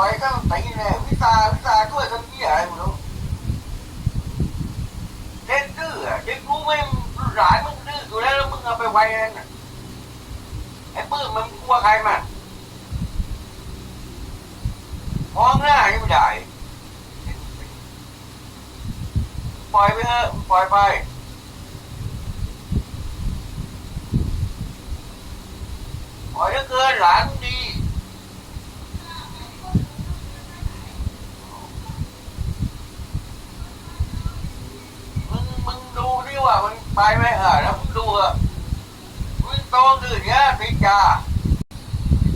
ล่อยก็ตีแน่วิชาวิชาช่วยกันที่อะไรไม่รู้เด็กดื้อเด็กรู้ไหมหลานมึงดื้ออยู่แล้วแล้วมึงเอาไปไว้นั่นไอ้ปื้มมันกลัวใครมันมองหน้ายังไม่ได้ปล่อยไปเถอะปล่อยไปปล่อยเหลือเกินหลานดี มึงมึงดูดิ ว่ามันไปไหมเออแล้วผมดูเออะมึงโตขึ้นเนี้ยติดยา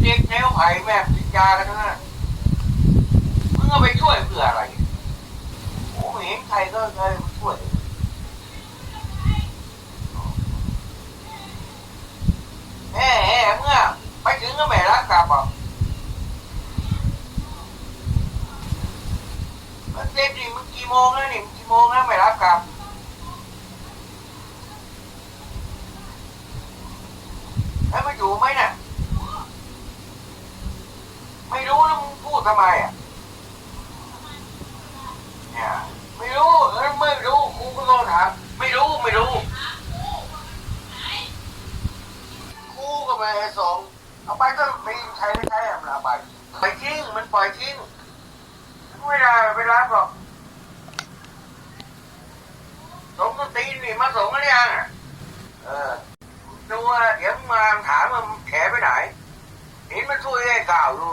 เด็กแนวไผ่แม่งติดยากันทั้งนั้นมึงเอาไปช่วยเพื่ออะไรโอ้ไม่เห็นใครก็เคยมาช่วยแม่แม่เมื่อไปถึงก็ไม่รักกลับอะมันเซ็ตนี่มึงกี่โมงแล้วนี่มึงกี่โมงแล้วไม่รับกลับ แล้วมาอยู่ ไหมเนี่ย ไม่รู้แล้วมึงพูดทำไมอะ เนี่ย ไม่รู้เออไม่รู้กูก็ต้องถามไม่รู้ไม่รู้กูก็ไปส่งเอาไปก็ไม่ใช้ไม่ใช้อะมันเอาไปไปทิ้งมันปล่อยทิ้งไม่ได้ไปรับหรอกสงตีนนี่มาส่งกันยังอะเออดูว่าเดี๋ยวมาถาม ก้าวดู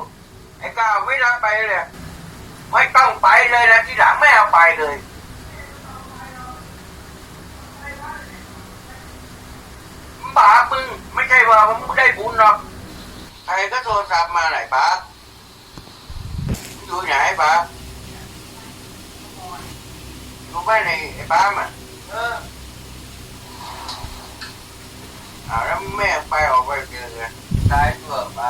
ไอ้ก้าวไม่รับไปเลยไม่ต้องไปเลยนะที่หลังไม่เอาไปเลยบาปมึงไม่ใช่ว่ามึงได้บุญหรอกใครก็โทรศัพท์มาไหนป้าอยู่ไหนป้าอยู่ไม่ในไอ้ป้ามันเอออ่าแล้วแม่ไปออกไปเจอไงได้เพื่อมา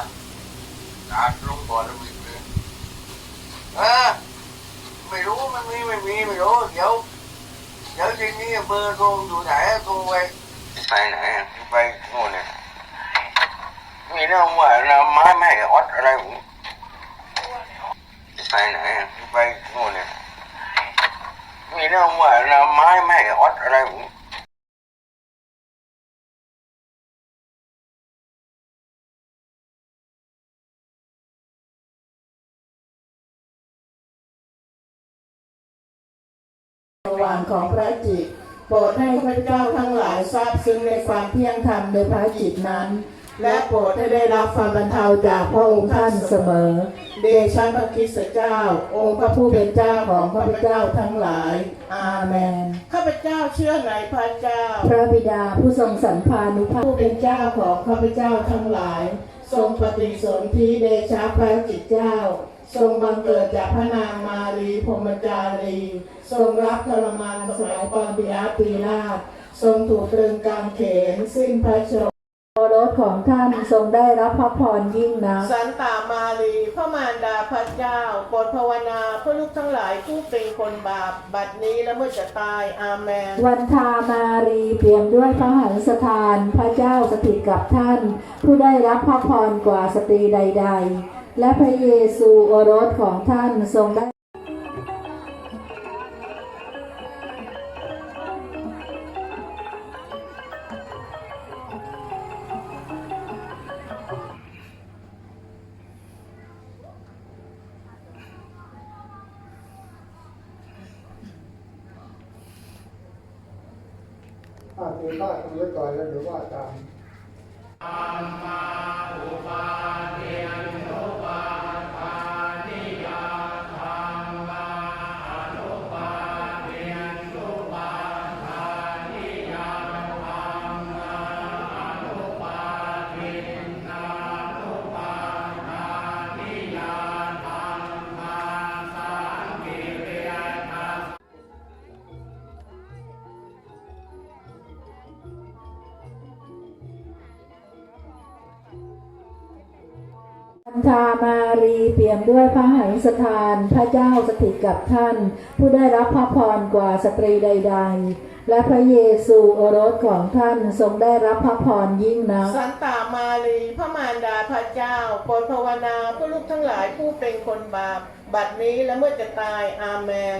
การลงบ่อแล้วมีเลยเออไม่รู้มันมีไม่มีไม่รู้เดี๋ยวเดี๋ยว ทีนี้เบอร์โทรอยู่ไหนโทรไปไปไหนไปโน่นเนี่ยมีเรื่องว่าเราไม้ไม่ออดอะไรผมไปไหนไปโน่นเนี่ยมีเรื่องว่าเราไม้ไม่ออดอะไรผม ว่างของพระจิต โปรดให้พระเจ้าทั้งหลายทราบซึ้งในความเที่ยงธรรมในพระจิตนั้น และโปรดให้ได้รับความบรรเทาจากพระองค์ท่านเสมอ เดชะพระคริสตเจ้า องค์พระผู้เป็นเจ้าของข้าพเจ้าทั้งหลาย อาเมน ข้าพเจ้าเชื่อในพระเจ้า พระบิดาผู้ทรงสันพานุภาพผู้เป็นเจ้าของข้าพเจ้าทั้งหลาย ทรงปฏิสนธิเดชะพระจิตเจ้า ทรงบังเกิดจากพระนางมารีพรหมจารี ทรงรับทรมานสมัยปอนติอาปีลาศทรงถูกตรึงกางเขนสิ้นพระชนม์โอรสของท่านทรงได้รับพระพรยิ่งนักสันตามารีพระมารดาพระเจ้าโปรดภาวนาเพื่อลูกทั้งหลายผู้เป็นคนบาป บัดนี้และเมื่อจะตายอาเมนวันทามารีเปี่ยมด้วยพระหันสถาน พระเจ้าสถิตกับท่าน ผู้ได้รับพระพรกว่าสตรีใด ๆ และพระเยซูโอรสของท่านทรงได้ถ้าเจอบ้านตรงนี้ก่อนแล้วเดี๋ยวว่าตาม ขันธามารีเปี่ยมด้วยพระหฤสถาน พระเจ้าสถิตกับท่าน ผู้ได้รับพระพรกว่าสตรีใด ๆ และพระเยซูโอรสของท่านทรงได้รับพระพรยิ่งนักสันตามารีพระมารดาพระเจ้าโปรดภาวนาเพื่อลูกทั้งหลายผู้เป็นคนบาป บัดนี้และเมื่อจะตายอาเมน